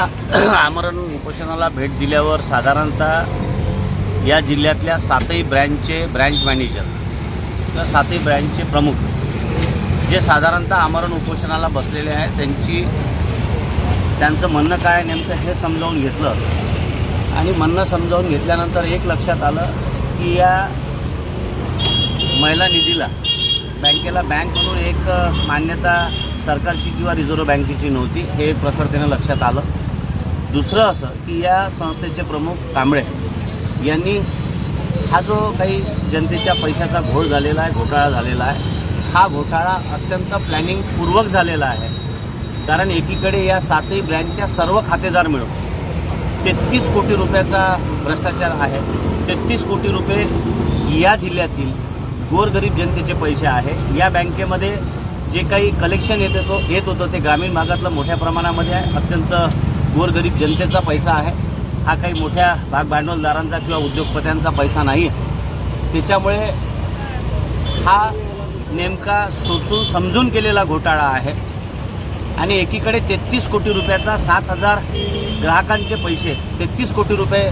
आमरण उपोषणाला भेट दिल्यावर साधारणतः या जिल्ह्यातल्या सातही ब्रँचचे ब्रँच मॅनेजर किंवा सातही ब्रँचचे प्रमुख जे साधारणतः आमरण उपोषणाला बसलेले आहेत त्यांची त्यांचं म्हणणं काय नेमकं हे समजावून घेतलं. आणि म्हणणं समजावून घेतल्यानंतर एक लक्षात आलं की या महिला निधीला बँकेला बँक म्हणून एक मान्यता सरकारची किंवा रिझर्व्ह बँकेची नव्हती हे प्रखरतेनं लक्षात आलं. दुसरं असं की या संस्थेचे प्रमुख कांबळे यांनी हा जो काही जनतेच्या पैशाचा घोळ झालेला आहे घोटाळा झालेला आहे हा घोटाळा अत्यंत प्लॅनिंगपूर्वक झालेला आहे. कारण एकीकडे या सातही ब्रँचच्या सर्व खातेदार मिळून तेहतीस कोटी रुपयाचा भ्रष्टाचार आहे. तेहतीस कोटी रुपये या जिल्ह्यातील गोरगरीब जनतेचे पैसे आहे. या बँकेमध्ये जे काही कलेक्शन येत होतो येत होतं ते ग्रामीण भागातलं मोठ्या प्रमाणामध्ये आहे. अत्यंत गोरगरीब जनतेचा पैसा आहे. हा काही मोठ्या भाग भांडवलदारांचा किंवा उद्योगपत्यांचा पैसा नाही आहे. त्याच्यामुळे हा नेमका सोचून समजून केलेला घोटाळा आहे. आणि एकीकडे तेहतीस कोटी रुपयाचा सात हजार ग्राहकांचे पैसे तेहतीस कोटी रुपये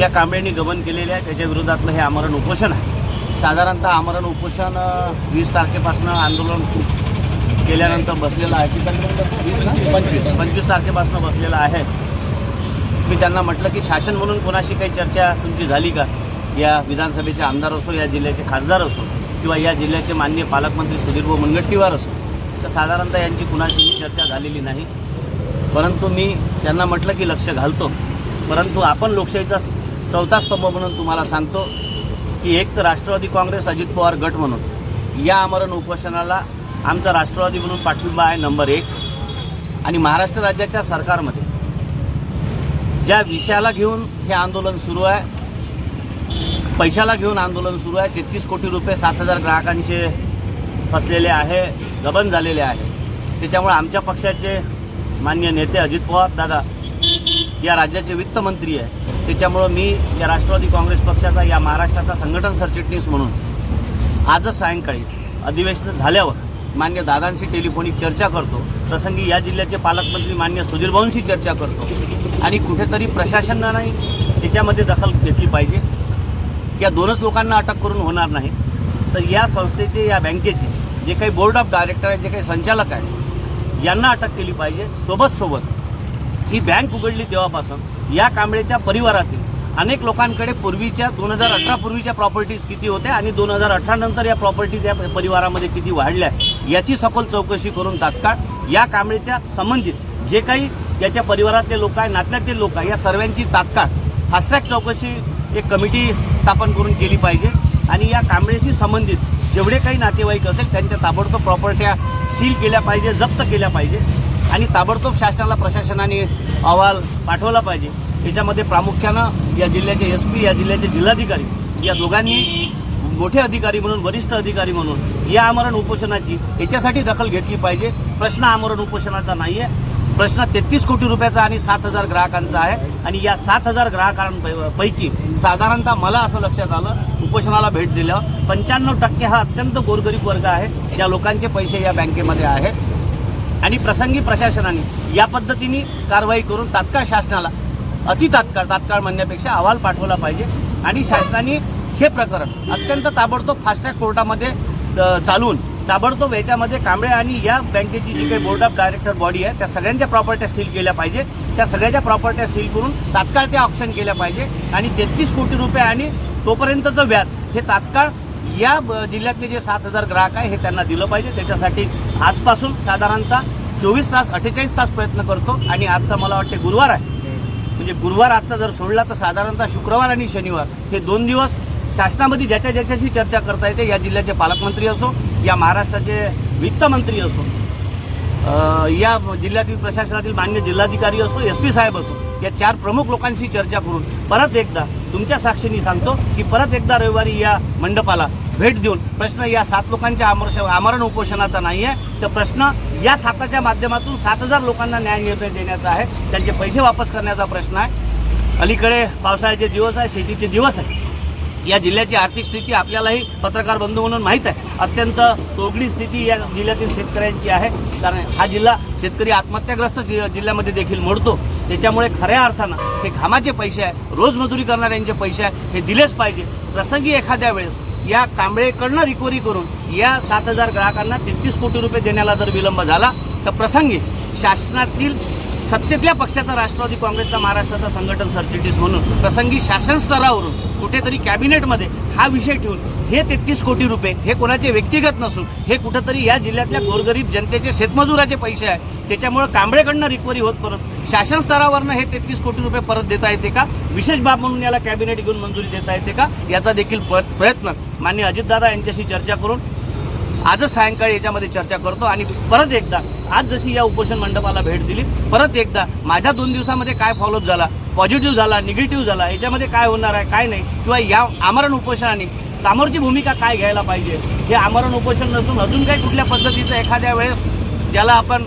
या कांबळेंनी गमन केलेले आहे त्याच्या विरोधातलं हे आमरण उपोषण आहे. साधारणतः आमरण उपोषण वीस तारखेपासून आंदोलन केल्यानंतर बसलेला आहे. पंचवीस पंचवीस तारखेपासून बसलेला आहे. मी त्यांना म्हटलं की शासन म्हणून कोणाशी काही चर्चा तुमची झाली का? या विधानसभेचे आमदार असो या जिल्ह्याचे खासदार असो किंवा या जिल्ह्याचे मान्य पालकमंत्री सुधीरभाऊ मुनगट्टीवार असो तर साधारणतः यांची कुणाशीही चर्चा झालेली नाही. परंतु मी त्यांना म्हटलं की लक्ष घालतो. परंतु आपण लोकशाहीचा चौथा स्तंभ म्हणून तुम्हाला सांगतो की एक तर राष्ट्रवादी काँग्रेस अजित पवार गट म्हणून. या आमरण उपोषणाला आमचा राष्ट्रवादी म्हणून पाठिंबा आहे नंबर एक. आणि महाराष्ट्र राज्याच्या सरकारमध्ये ज्या विषयाला घेऊन हे आंदोलन सुरू आहे पैशाला घेऊन आंदोलन सुरू आहे तेहतीस कोटी रुपये सात हजार ग्राहकांचे फसलेले आहे गबन झालेले आहे. त्याच्यामुळे आमच्या पक्षाचे मान्य नेते अजित पवार दादा या राज्याचे वित्तमंत्री आहे. त्याच्यामुळं मी या राष्ट्रवादी काँग्रेस पक्षाचा या महाराष्ट्राचा संघटन सरचिटणीस म्हणून आजच सायंकाळी अधिवेशन झाल्यावर मान्य दादांशी टेलिफोनिक चर्चा करतो. प्रसंगी या जिल्ह्याचे पालकमंत्री मान्य सुधीर भाऊंशी चर्चा करतो. आणि कुठेतरी प्रशासनाने त्याच्यामध्ये दखल घेतली पाहिजे. या दोनच लोकांना अटक करून होणार नाही. तर या संस्थेचे या बँकेचे जे काही बोर्ड ऑफ डायरेक्टर आहे जे काही संचालक आहेत यांना अटक केली पाहिजे. सोबत सोबत ही बँक उघडली तेव्हापासून. या कांबळेच्या परिवारातील अनेक लोकांकडे पूर्वीच्या दोन हजार अठरा पूर्वीच्या प्रॉपर्टीज किती होत्या आणि दोन हजार अठरा नंतर या प्रॉपर्टीज या परिवारामध्ये किती वाढल्या याची सखोल चौकशी करून तात्काळ या कांबळेच्या संबंधित जे काही याच्या परिवारातले लोक आहे नात्यातले लोक आहे या सर्वांची तात्काळ फास्ट्रॅक चौकशी एक कमिटी स्थापन करून केली पाहिजे. आणि या कांबळेशी संबंधित जेवढे काही नातेवाईक असेल त्यांच्या ताबडतोब प्रॉपर्ट्या सील केल्या पाहिजे जप्त केल्या पाहिजे. आणि ताबडतोब शासनाला प्रशासनाने अहवाल पाठवला पाहिजे. याच्यामध्ये प्रामुख्यानं या जिल्ह्याचे एस पी या जिल्ह्याचे जिल्हाधिकारी या दोघांनी मोठे अधिकारी म्हणून वरिष्ठ अधिकारी म्हणून या आमरण उपोषणाची याच्यासाठी दखल घेतली पाहिजे. प्रश्न आमरण उपोषणाचा नाही आहे प्रश्न तेहतीस कोटी रुपयाचा आणि सात हजार ग्राहकांचा आहे. आणि या सात हजार ग्राहकांपैकी साधारणतः मला असं लक्षात आलं उपोषणाला भेट दिल्यावर पंच्याण्णव टक्के हा अत्यंत गोरगरीब वर्ग आहे. या लोकांचे पैसे या बँकेमध्ये आहेत. आणि प्रसंगी प्रशासनाने या पद्धतीने कारवाई करून तात्काळ शासनाला अति तात्काळ तात्काळ म्हणण्यापेक्षा अहवाल पाठवला पाहिजे. आणि शासनाने हे प्रकरण अत्यंत ताबडतोब फास्ट्रॅक कोर्टामध्ये अ, चालवून ताबडतोब याच्यामध्ये कांबळे आणि या बँकेची जी काही बोर्ड ऑफ डायरेक्टर बॉडी आहे त्या सगळ्यांच्या प्रॉपर्ट्या सील केल्या पाहिजे. त्या सगळ्याच्या प्रॉपर्ट्या सील करून तात्काळ त्या ऑप्शन केल्या पाहिजे. आणि तेहतीस कोटी रुपये आणि तोपर्यंतचं व्याज हे तात्काळ या जिल्ह्यातले जे सात हजार ग्राहक आहे हे त्यांना दिलं पाहिजे. त्याच्यासाठी आजपासून साधारणतः चोवीस तास अठ्ठेचाळीस तास प्रयत्न करतो. आणि आजचा मला वाटते गुरुवार आहे. म्हणजे गुरुवार आजचा जर सोडला तर साधारणतः शुक्रवार आणि शनिवार हे दोन दिवस शासनामध्ये ज्याच्या ज्याच्याशी चर्चा करता येते या जिल्ह्याचे पालकमंत्री असो या महाराष्ट्राचे वित्तमंत्री असो या जिल्ह्यातील प्रशासनातील मान्य जिल्हाधिकारी असो एस पी साहेब असो या चार प्रमुख लोकांशी चर्चा करून परत एकदा तुमच्या साक्षीने सांगतो की परत एकदा रविवारी या मंडपाला भेट देऊन प्रश्न या सात लोकांच्या आमर आमरण उपोषणाचा नाही आहे तर प्रश्न या साताच्या माध्यमातून सात हजार लोकांना न्याय निर्णय देण्याचा आहे. त्यांचे पैसे वापस करण्याचा प्रश्न आहे. अलीकडे पावसाळ्याचे दिवस आहे शेतीचे दिवस आहे. या जिल्ह्याची आर्थिक स्थिती आपल्यालाही पत्रकार बंधू म्हणून माहीत आहे. अत्यंत तोगडी स्थिती या जिल्ह्यातील शेतकऱ्यांची आहे. कारण हा जिल्हा शेतकरी आत्महत्याग्रस्त जि- जिल्ह्यामध्ये देखील मोडतो. त्याच्यामुळे खऱ्या अर्थानं हे घामाचे पैसे आहे. रोजमजुरी करणाऱ्यांचे पैसे आहे. हे दिलेच पाहिजे. प्रसंगी एखाद्या वेळेस या कांबळेकडनं रिकव्हरी करून या सात हजार ग्राहकांना तेहतीस कोटी रुपये देण्याला जर विलंब झाला तर प्रसंगी शासनातील सत्तेतल्या पक्षाचा राष्ट्रवादी काँग्रेसचा महाराष्ट्राचा संघटन सरचिटणीस म्हणून प्रसंगी शासन स्तरावरून कुठेतरी कॅबिनेटमध्ये हा विषय ठेवून हे तेहतीस कोटी रुपये हे कोणाचे व्यक्तिगत नसून हे कुठंतरी या जिल्ह्यातल्या गोरगरीब जनतेचे शेतमजुराचे पैसे आहे. त्याच्यामुळं कांबळेकडनं रिकव्हरी होत परत. शासन स्तरावरनं हे तेहतीस कोटी रुपये परत देता येते का? विशेष बाब म्हणून याला कॅबिनेट घेऊन मंजुरी देता येते का? याचा देखील प- प्रयत्न मान्य अजितदादा यांच्याशी चर्चा करून आजच सायंकाळी याच्यामध्ये चर्चा करतो आणि परत एकदा आज जशी या उपोषण मंडपाला भेट दिली परत एकदा माझ्या दोन दिवसामध्ये काय फॉलोअप झाला पॉझिटिव्ह झाला निगेटिव्ह झाला याच्यामध्ये काय होणार आहे काय नाही किंवा या आमरण उपोषणाने सामोरची भूमिका काय घ्यायला पाहिजे हे आमरण उपोषण नसून अजून काही कुठल्या पद्धतीचं एखाद्या वेळेस ज्याला आपण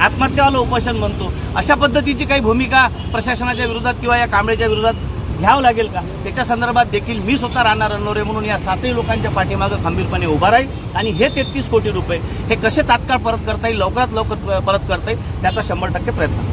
आत्महत्यावालं उपोषण म्हणतो अशा पद्धतीची काही भूमिका प्रशासनाच्या विरोधात किंवा या कांबळेच्या विरोधात घ्यावं लागेल का? त्याच्या संदर्भात देखील मी स्वतः राहणार अनोरे म्हणून या सातही लोकांच्या पाठीमागं खंबीरपणे उभा राहील. आणि हे तेहतीस कोटी रुपये हे कसे तात्काळ परत करता येईल लवकरात लवकर परत करता येईल त्याचा शंभर टक्के प्रयत्न.